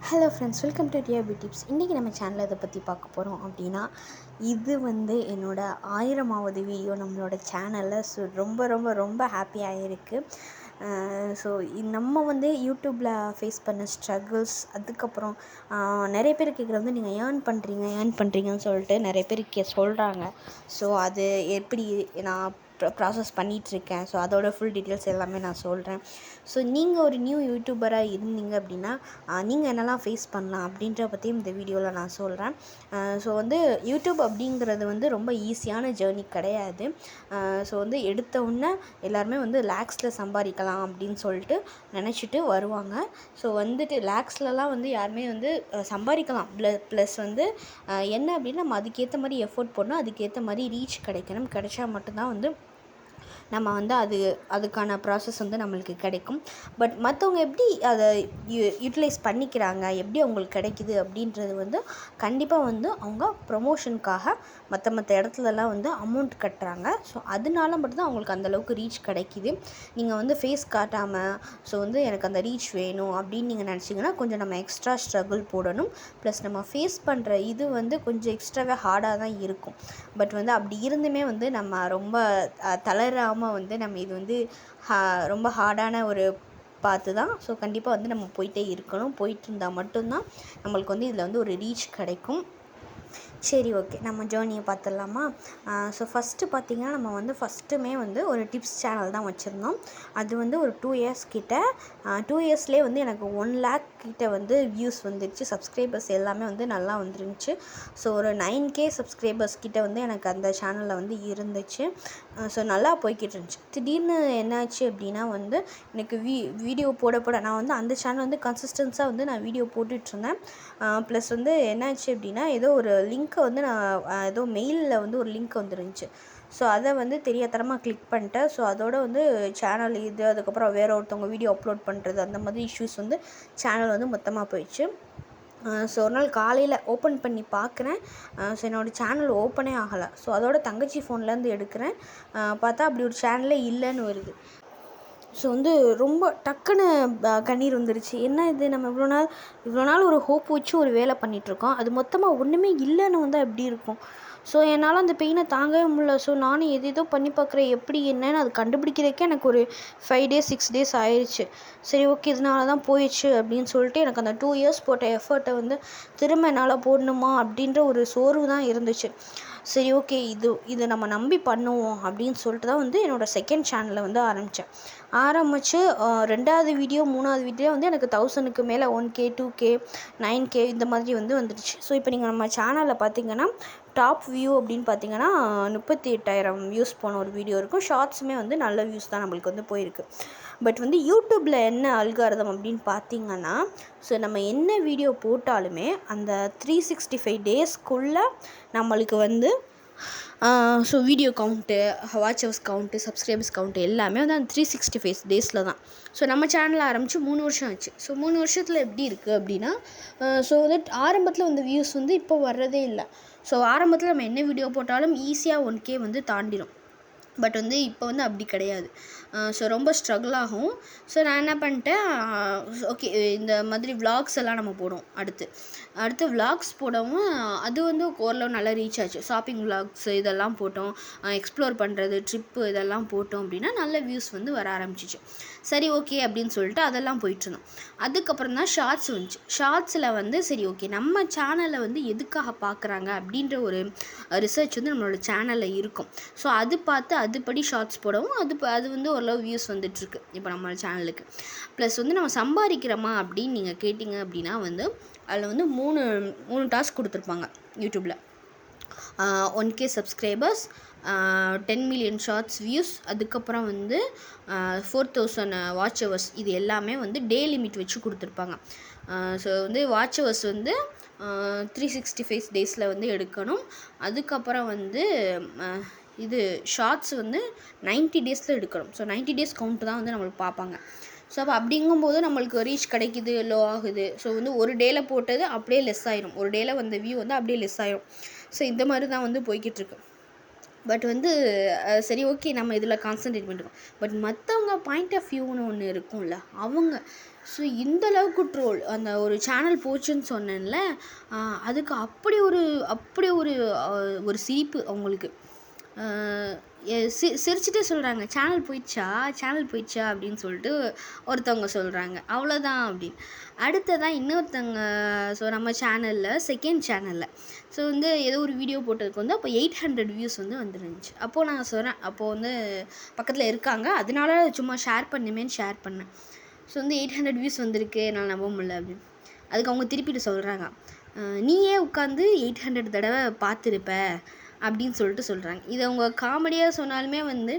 Hello friends welcome to TRP tips இன்றைக்கி நம்ம சேனலில் இதை பற்றி பார்க்க போகிறோம் அப்படின்னா இது வந்து என்னோட ஆயிரமாவது வீடியோ நம்மளோட சேனலில் ஸோ ரொம்ப ரொம்ப ரொம்ப ஹாப்பியாக இருக்குது ஸோ நம்ம வந்து யூடியூப்பில் ஃபேஸ் பண்ண ஸ்ட்ரகிள்ஸ் அதுக்கப்புறம் நிறைய பேர் கேட்குறது வந்து நீங்கள் ஏர்ன் பண்ணுறீங்க ஏர்ன் பண்ணுறீங்கன்னு சொல்லிட்டு நிறைய பேர் கே சொல்கிறாங்க ஸோ அது எப்படி நான் ப்ராசஸ் பண்ணிகிட்ருக்கேன் ஸோ அதோட ஃபுல் டீட்டெயில்ஸ் எல்லாமே நான் சொல்கிறேன் ஸோ நீங்கள் ஒரு நியூ யூடியூபராக இருந்தீங்க அப்படின்னா நீங்கள் என்னெல்லாம் ஃபேஸ் பண்ணலாம் அப்படின்ற பற்றியும் இந்த வீடியோவில் நான் சொல்கிறேன் ஸோ வந்து யூடியூப் அப்படிங்கிறது வந்து ரொம்ப ஈஸியான ஜேர்னி கிடையாது. ஸோ வந்து எடுத்த உடனே எல்லாருமே வந்து லேக்ஸில் சம்பாதிக்கலாம் அப்படின்னு சொல்லிட்டு நினச்சிட்டு வருவாங்க. ஸோ வந்துட்டு லேக்ஸ்லலாம் வந்து யாருமே வந்து சம்பாதிக்கலாம். ப்ள ப்ளஸ் வந்து என்ன அப்படின்னா நம்ம அதுக்கேற்ற மாதிரி எஃபோர்ட் போடணும். அதுக்கேற்ற மாதிரி ரீச் கிடைக்கணும். கிடைச்சா மட்டும்தான் வந்து நம்ம வந்து அது அதுக்கான ப்ராசஸ் வந்து நம்மளுக்கு கிடைக்கும். பட் மற்றவங்க எப்படி அதை யூ யூட்டிலைஸ் பண்ணிக்கிறாங்க எப்படி அவங்களுக்கு கிடைக்குது அப்படின்றது வந்து கண்டிப்பாக வந்து அவங்க ப்ரொமோஷனுக்காக மற்ற மற்ற இடத்துலலாம் வந்து அமௌண்ட் கட்டுறாங்க. ஸோ அதனால மட்டும்தான் அவங்களுக்கு அந்தளவுக்கு ரீச் கிடைக்கிது. நீங்கள் வந்து ஃபேஸ் காட்டாமல் ஸோ வந்து எனக்கு அந்த ரீச் வேணும் அப்படின்னு நீங்கள் நினச்சிங்கன்னா கொஞ்சம் நம்ம எக்ஸ்ட்ரா ஸ்ட்ரகிள் போடணும். ப்ளஸ் நம்ம ஃபேஸ் பண்ணுற இது வந்து கொஞ்சம் எக்ஸ்ட்ராவே ஹார்டாக தான் இருக்கும். பட் வந்து அப்படி இருந்துமே வந்து நம்ம ரொம்ப தளராமல் இல்லாமல் வந்து நம்ம இது வந்து ஹா- ரொம்ப ஹார்டான ஒரு பார்த்து தான். ஸோ கண்டிப்பாக வந்து நம்ம போயிட்டே இருக்கணும். போயிட்டு இருந்தால் மட்டும்தான் நம்மளுக்கு வந்து இதில் வந்து ஒரு ரீச் கிடைக்கும். சரி ஓகே. நம்ம ஜேர்னியை பார்த்துடலாமா? ஸோ ஃபஸ்ட்டு பார்த்திங்கன்னா நம்ம வந்து ஃபஸ்ட்டுமே வந்து ஒரு டிப்ஸ் சேனல் தான் வச்சுருந்தோம். அது வந்து ஒரு டூ இயர்ஸ் கிட்ட டூ இயர்ஸ்லேயே வந்து எனக்கு ஒன் லேக் கிட்ட வந்து வியூஸ் வந்துருச்சு. சப்ஸ்கிரைபர்ஸ் எல்லாமே வந்து நல்லா வந்துருந்துச்சு. ஸோ ஒரு நைன் கே சப்ஸ்கிரைபர்ஸ் கிட்ட வந்து எனக்கு அந்த சேனலில் வந்து இருந்துச்சு. ஸோ நல்லா போய்கிட்டு இருந்துச்சு. திடீர்னு என்னாச்சு அப்படின்னா வந்து எனக்கு வீ வீடியோ போட போட நான் வந்து அந்த சேனல் வந்து கன்சிஸ்டன்ஸாக வந்து நான் வீடியோ போட்டுட்ருந்தேன் ப்ளஸ் வந்து என்னாச்சு அப்படின்னா ஏதோ ஒரு லிங்க் லிங்க்கை வந்து நான் ஏதோ மெயிலில் வந்து ஒரு லிங்க் வந்துருந்துச்சு. ஸோ அதை வந்து தெரியாதனமாக கிளிக் பண்ணிட்டேன். ஸோ அதோட வந்து சேனல் இது அதுக்கப்புறம் வேற ஒருத்தவங்க வீடியோ அப்லோட் பண்ணுறது அந்த மாதிரி இஷ்யூஸ் வந்து சேனல் வந்து மொத்தமாக போயிடுச்சு. ஸோ ஒரு நாள் காலையில் ஓப்பன் பண்ணி பார்க்குறேன் ஸோ என்னோடய சேனல் ஓப்பனே ஆகலை. ஸோ அதோட தங்கச்சி ஃபோன்லேருந்து எடுக்கிறேன். பார்த்தா அப்படி ஒரு சேனலே இல்லைன்னு வருது. ஸோ வந்து ரொம்ப டக்குன்னு கண்ணீர் வந்துருச்சு. என்ன இது? நம்ம இவ்வளோ நாள் இவ்வளோ நாள் ஒரு ஹோப் வச்சு ஒரு வேலை பண்ணிகிட்ருக்கோம் அது மொத்தமாக ஒன்றுமே இல்லைன்னு வந்து எப்படி இருக்கும். ஸோ என்னால் அந்த பெயினை தாங்கவே முடியல. ஸோ நானும் எது ஏதோ பண்ணி பார்க்குறேன் எப்படி என்னன்னு அது கண்டுபிடிக்கிறதுக்கே எனக்கு ஒரு ஃபைவ் டேஸ் சிக்ஸ் டேஸ் ஆயிடுச்சு சரி ஓகே இதனால தான் போயிடுச்சு அப்படின்னு சொல்லிட்டு எனக்கு அந்த டூ இயர்ஸ் போட்ட எஃபர்ட்டை வந்து திரும்ப என்னால் போடணுமா அப்படின்ற ஒரு சோர்வு தான் இருந்துச்சு. சரி ஓகே இது இதை நம்ம நம்பி பண்ணுவோம் அப்படின்னு சொல்லிட்டு தான் வந்து என்னோடய செகண்ட் சேனலை வந்து ஆரம்பித்தேன் ஆரம்பித்து ரெண்டாவது வீடியோ மூணாவது வீடியோ வந்து எனக்கு தௌசண்ட்க்கு மேலே one K two K nine K இந்த மாதிரி வந்து வந்துடுச்சு. ஸோ இப்போ நீங்கள் நம்ம சேனலில் பார்த்தீங்கன்னா டாப் வியூ அப்படின்னு பார்த்தீங்கன்னா முப்பத்தி எட்டாயிரம் வியூஸ் போன ஒரு வீடியோ இருக்கும். ஷார்ட்ஸுமே வந்து நல்ல வியூஸ் தான் நம்மளுக்கு வந்து போயிருக்கு. பட் வந்து யூடியூப்பில் என்ன அல்காரதம் அப்படின்னு பார்த்தீங்கன்னா ஸோ நம்ம என்ன வீடியோ போட்டாலுமே அந்த த்ரீ சிக்ஸ்டி ஃபைவ் டேஸ்க்குள்ளே நம்மளுக்கு வந்து so video count watchers count subscribers count எல்லாமே வந்து அந்த த்ரீ சிக்ஸ்டி ஃபைவ் டேஸில் தான். ஸோ நம்ம சேனல் ஆரம்பித்து மூணு வருஷம் ஆச்சு. ஸோ மூணு வருஷத்தில் எப்படி இருக்குது அப்படின்னா ஸோ வந்து ஆரம்பத்தில் வந்த வியூஸ் வந்து இப்போ வர்றதே இல்லை. ஸோ ஆரம்பத்தில் நம்ம என்ன வீடியோ போட்டாலும் ஈஸியாக ஒன் கே வந்து தாண்டிடும் பட் வந்து இப்போ வந்து அப்படி கிடையாது. ஸோ ரொம்ப ஸ்ட்ரகிள் ஆகும். ஸோ நான் என்ன பண்ணிட்டேன் ஓகே இந்த மாதிரி vlogs எல்லாம் நம்ம போடுவோம் அடுத்து. அடுத்து vlogs போடவும் அது வந்து ஓரளவு நல்லா ரீச் ஆச்சு. ஷாப்பிங் vlogs இதெல்லாம் போட்டோம் எக்ஸ்ப்ளோர் பண்ணுறது ட்ரிப்பு இதெல்லாம் போட்டோம் அப்படின்னா நல்ல வியூஸ் வந்து வர ஆரம்பிச்சிச்சு. சரி ஓகே அப்படின்னு சொல்லிட்டு அதெல்லாம் போயிட்டுருந்தோம் அதுக்கப்புறம் தான் ஷார்ட்ஸ் வந்துச்சு. ஷார்ட்ஸில் வந்து சரி ஓகே நம்ம சேனலை வந்து எதுக்காக பார்க்குறாங்க அப்படின்ற ஒரு ரிசர்ச் வந்து நம்மளோட சேனலில் இருக்கும். ஸோ அது பார்த்து அதுபடி ஷார்ட்ஸ் போடவும் அது அது வந்து ஓரளவு வியூஸ் வந்துட்டுருக்கு இப்போ நம்ம சேனலுக்கு ப்ளஸ் வந்து நம்ம சம்பாதிக்கிறோமா அப்படின்னு நீங்கள் கேட்டிங்க அப்படின்னா வந்து அதில் வந்து மூணு மூணு டாஸ்க் கொடுத்துருப்பாங்க யூடியூப்பில் one K subscribers ten million shorts views அதுக்கப்புறம் வந்து ஃபோர் தௌசண்ட் வாட்ச் ஹவர்ஸ் இது எல்லாமே வந்து டே லிமிட் வச்சு கொடுத்துருப்பாங்க. ஸோ வந்து வாட்ச் ஹவர்ஸ் வந்து த்ரீ சிக்ஸ்டி ஃபைவ் டேஸில் வந்து எடுக்கணும். அதுக்கப்புறம் வந்து இது ஷார்ட்ஸ் வந்து 90 டேஸில் எடுக்கணும். ஸோ 90 டேஸ் கவுண்ட் தான் வந்து நம்மளுக்கு பார்ப்பாங்க. ஸோ அப்போ அப்படிங்கும்போது நம்மளுக்கு ரீச் கிடைக்குது லோ ஆகுது. ஸோ வந்து ஒரு டேயில் போட்டது அப்படியே லெஸ் ஆயிரும். ஒரு டேயில் வந்த வியூ வந்து அப்படியே லெஸ் ஆயிரும். ஸோ இந்த மாதிரி தான் வந்து போய்கிட்டுருக்கு. பட் வந்து சரி ஓகே நம்ம இதில் கான்சன்ட்ரேட் பண்ணிருக்கோம். பட் மற்றவங்க பாயிண்ட் ஆஃப் வியூன்னு ஒன்று இருக்கும்ல அவங்க ஸோ இந்த அளவுக்கு ட்ரோல் அந்த ஒரு சேனல் போச்சுன்னு சொன்னேன்ல அதுக்கு அப்படி ஒரு அப்படி ஒரு ஒரு சிரிப்பு அவங்களுக்கு. சி சிரிச்சுட்டே சொல்கிறாங்க சேனல் போயிடுச்சா? சேனல் போயிடுச்சா? அப்படின்னு சொல்லிட்டு ஒருத்தவங்க சொல்கிறாங்க அவ்வளோதான் அப்படின்னு. அடுத்ததான் இன்னொருத்தவங்க ஸோ நம்ம சேனலில் செகண்ட் சேனலில் ஸோ வந்து ஏதோ ஒரு வீடியோ போட்டதுக்கு வந்து அப்போ எயிட் ஹண்ட்ரட் வியூஸ் வந்து வந்துருந்துச்சு. அப்போது நான் சொல்கிறேன் அப்போது வந்து பக்கத்தில் இருக்காங்க. அதனால சும்மா ஷேர் பண்ணுமேன்னு ஷேர் பண்ணேன். ஸோ வந்து எயிட் ஹண்ட்ரட் வியூஸ் வந்திருக்கு என்னால் நம்ப முடியல அப்படின்னு. அதுக்கு அவங்க திருப்பிட்டு சொல்கிறாங்க நீயே உட்காந்து எயிட் ஹண்ட்ரட் தடவை பார்த்துருப்ப? அப்படின்னு சொல்லிட்டு சொல்கிறாங்க இதை அவங்க காமெடியாக சொன்னாலுமே வந்து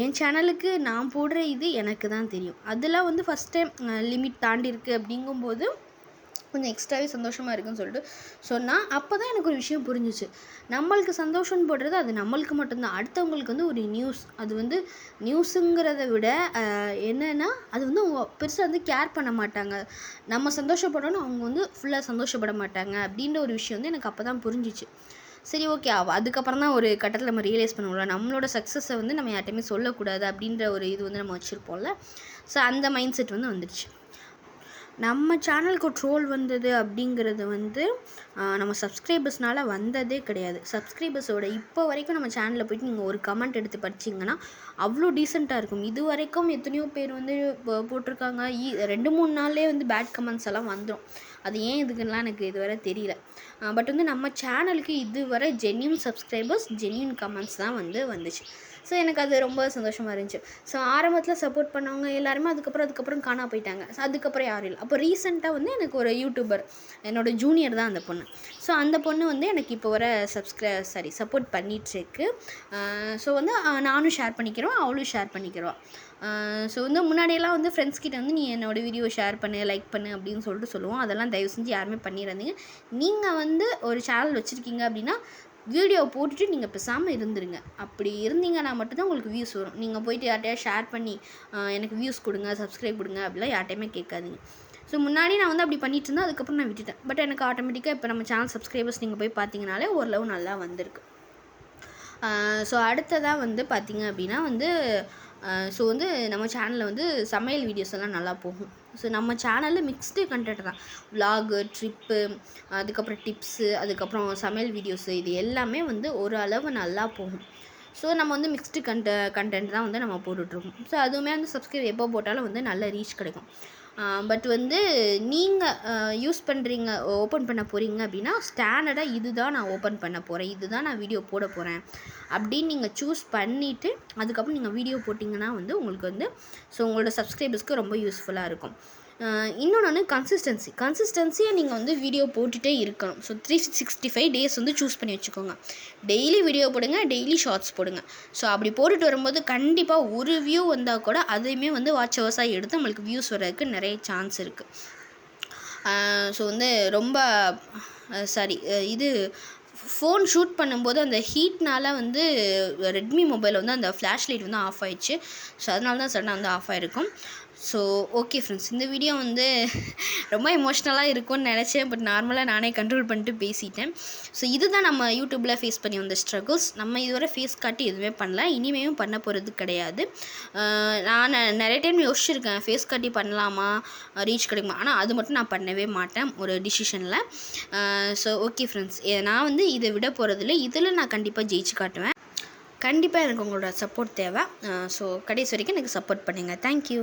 என் சேனலுக்கு நான் போடுற இது எனக்கு தான் தெரியும். அதெல்லாம் வந்து ஃபஸ்ட் டைம் லிமிட் தாண்டி இருக்குது அப்படிங்கும்போது கொஞ்சம் எக்ஸ்ட்ராவே சந்தோஷமாக இருக்குன்னு சொல்லிட்டு சொன்னால் அப்போ தான் எனக்கு ஒரு விஷயம் புரிஞ்சிச்சு. நம்மளுக்கு சந்தோஷம்னு போடுறது அது நம்மளுக்கு மட்டும்தான். அடுத்தவங்களுக்கு வந்து ஒரு நியூஸ் அது வந்து நியூஸுங்கிறத விட என்னென்னா அது வந்து அவங்க பெருசாக வந்து கேர் பண்ண மாட்டாங்க. நம்ம சந்தோஷப்படணும் அவங்க வந்து ஃபுல்லாக சந்தோஷப்பட மாட்டாங்க அப்படின்ற ஒரு விஷயம் வந்து எனக்கு அப்போ தான் புரிஞ்சிச்சு. சரி ஓகே அதுக்கப்புறம் தான் ஒரு கட்டத்தில் நம்ம ரியலைஸ் பண்ணுவோம்ல. நம்மளோட சக்ஸஸை வந்து நம்ம யார்ட்டையுமே சொல்லக்கூடாது அப்படின்ற ஒரு இது வந்து நம்ம வச்சுருப்போம்ல. ஸோ அந்த மைண்ட் செட் வந்து வந்துடுச்சு நம்ம சேனலுக்கு ட்ரோல் வந்தது அப்படிங்கிறது வந்து நம்ம சப்ஸ்கிரைபர்ஸ்னால் வந்ததே கிடையாது. சப்ஸ்கிரைபர்ஸோட இப்போ வரைக்கும் நம்ம சேனலில் போயிட்டு நீங்கள் ஒரு கமெண்ட் எடுத்து படிச்சிங்கன்னா அவ்வளோ டீசெண்டாக இருக்கும். இது வரைக்கும் எத்தனையோ பேர் வந்து போட்டிருக்காங்க. ஈ ரெண்டு மூணு நாள்லேயே வந்து பேட் கமெண்ட்ஸ் எல்லாம் வந்துடும் அது ஏன் இதுக்குலாம் எனக்கு இதுவரை தெரியல. பட் வந்து நம்ம சேனலுக்கு இதுவரை ஜென்யூன் சப்ஸ்கிரைபர்ஸ் ஜென்யூன் கமெண்ட்ஸ் தான் வந்து வந்துச்சு. ஸோ எனக்கு அது ரொம்ப சந்தோஷமாக இருந்துச்சு. ஸோ ஆரம்பத்தில் சப்போர்ட் பண்ணவங்க எல்லாருமே அதுக்கப்புறம் அதுக்கப்புறம் காணா போயிட்டாங்க. ஸோ அதுக்கப்புறம் யாரும் இல்லை. அப்போ ரீசெண்டாக வந்து எனக்கு ஒரு யூடியூபர் என்னோட ஜூனியர் தான் அந்த பொண்ணு. ஸோ அந்த பொண்ணு வந்து எனக்கு இப்போ வர சப்ஸ்கிரை சாரி சப்போர்ட் பண்ணிகிட்ருக்கு ஸோ வந்து நானும் ஷேர் பண்ணிக்கிறோம் அவளும் ஷேர் பண்ணிக்கிறோம். ஸோ வந்து முன்னாடியெல்லாம் வந்து ஃப்ரெண்ட்ஸ் கிட்ட வந்து நீ என்னோடய வீடியோ ஷேர் பண்ணு லைக் பண்ணு அப்படின்னு சொல்லிட்டு சொல்லுவோம். அதெல்லாம் தயவு செஞ்சு யாருமே பண்ணிடாதீங்க. நீங்கள் வந்து ஒரு சேனல் வச்சுருக்கீங்க அப்படின்னா வீடியோ போட்டுட்டு நீங்கள் பேசாமல் இருந்துருங்க. அப்படி இருந்தீங்கன்னா மட்டும்தான் உங்களுக்கு வியூஸ் வரும். நீங்கள் போயிட்டு யார்ட்டையா ஷேர் பண்ணி எனக்கு வியூஸ் கொடுங்க சப்ஸ்கிரைப் கொடுங்க அப்படிலாம் யார்ட்டையுமே கேட்காதீங்க. ஸோ முன்னாடி நான் வந்து அப்படி பண்ணிட்டு இருந்தேன் அதுக்கப்புறம் நான் விட்டுட்டேன். பட் எனக்கு ஆட்டோமேட்டிக்காக இப்போ நம்ம சேனல் சப்ஸ்கிரைபர்ஸ் நீங்கள் போய் பார்த்தீங்கனாலே ஓரளவு நல்லா வந்திருக்கு. ஸோ அடுத்ததாக வந்து பார்த்திங்க அப்படின்னா வந்து ஸோ வந்து நம்ம சேனலில் வந்து சமையல் வீடியோஸ் எல்லாம் நல்லா போகும். ஸோ நம்ம சேனலில் மிக்ஸ்டு கண்டென்ட் தான். விலாகு ட்ரிப்பு அதுக்கப்புறம் டிப்ஸு அதுக்கப்புறம் சமையல் வீடியோஸு இது எல்லாமே வந்து ஒரு அளவு நல்லா போகும். ஸோ நம்ம வந்து மிக்ஸ்டு கண்ட கண்டென்ட் தான் வந்து நம்ம போட்டுட்ருக்கோம் ஸோ அதுவுமே வந்து சப்ஸ்கிரைப் எப்போ போட்டாலும் வந்து நல்ல ரீச் கிடைக்கும். பட் வந்து நீங்கள் யூஸ் பண்ணுறீங்க ஓப்பன் பண்ண போகிறீங்க அப்படின்னா ஸ்டாண்டர்டாக இதுதான் நான் ஓப்பன் பண்ண போகிறேன் இதுதான் நான் வீடியோ போட போகிறேன் அப்படின்னு நீங்கள் சூஸ் பண்ணிவிட்டு அதுக்கப்புறம் நீங்கள் வீடியோ போட்டிங்கன்னா வந்து உங்களுக்கு வந்து ஸோ உங்களோட சப்ஸ்கிரைபர்ஸ்க்கு ரொம்ப யூஸ்ஃபுல்லாக இருக்கும். இன்னொன்று வந்து கன்சிஸ்டன்சி கன்சிஸ்டன்சியாக நீங்கள் வந்து வீடியோ போட்டுகிட்டே இருக்கணும் so three sixty five days வந்து சூஸ் பண்ணி வச்சுக்கோங்க. டெய்லி வீடியோ போடுங்க டெய்லி ஷார்ட்ஸ் போடுங்க. ஸோ அப்படி போட்டுட்டு வரும்போது கண்டிப்பாக ஒரு வியூ வந்தால் கூட அதையுமே வந்து வாட்ச் ஹவர்ஸாக எடுத்து நம்மளுக்கு வியூஸ் வர்றதுக்கு நிறைய சான்ஸ் இருக்குது ஸோ வந்து ரொம்ப சாரி இது ஃபோன் ஷூட் பண்ணும்போது அந்த ஹீட்னால் வந்து ரெட்மி மொபைல் வந்து அந்த ஃப்ளாஷ் லைட் வந்து ஆஃப் ஆயிடுச்சு. ஸோ அதனால தான் சடனாக வந்து ஆஃப் ஆகிருக்கும் ஸோ ஓகே ஃப்ரெண்ட்ஸ் இந்த வீடியோ வந்து ரொம்ப எமோஷ்னலாக இருக்கும்னு நினச்சேன். பட் நார்மலாக நானே கண்ட்ரோல் பண்ணிட்டு பேசிட்டேன். ஸோ இதுதான் நம்ம யூடியூப்பில் ஃபேஸ் பண்ணி வந்த ஸ்ட்ரகிள்ஸ் நம்ம இதுவரை ஃபேஸ் காட்டி எதுவுமே பண்ணல. இனிமேயும் பண்ண போகிறது கிடையாது. நான் நெ- நிறைய டைம் யோசிச்சிருக்கேன். ஃபேஸ் காட்டி பண்ணலாமா? ரீச் கிடைக்குமா? ஆனால் அது மட்டும் நான் பண்ணவே மாட்டேன். ஒரு டிசிஷனில் ஸோ ஓகே ஃப்ரெண்ட்ஸ் நான் வந்து இதை விட போகிறதில்ல இதில் நான் கண்டிப்பாக ஜெயிச்சு காட்டுவேன். கண்டிப்பாக எனக்கு உங்களோட சப்போர்ட் தேவை. ஸோ கடைசி வரைக்கும் எனக்கு சப்போர்ட் பண்ணுங்கள் தேங்க்யூ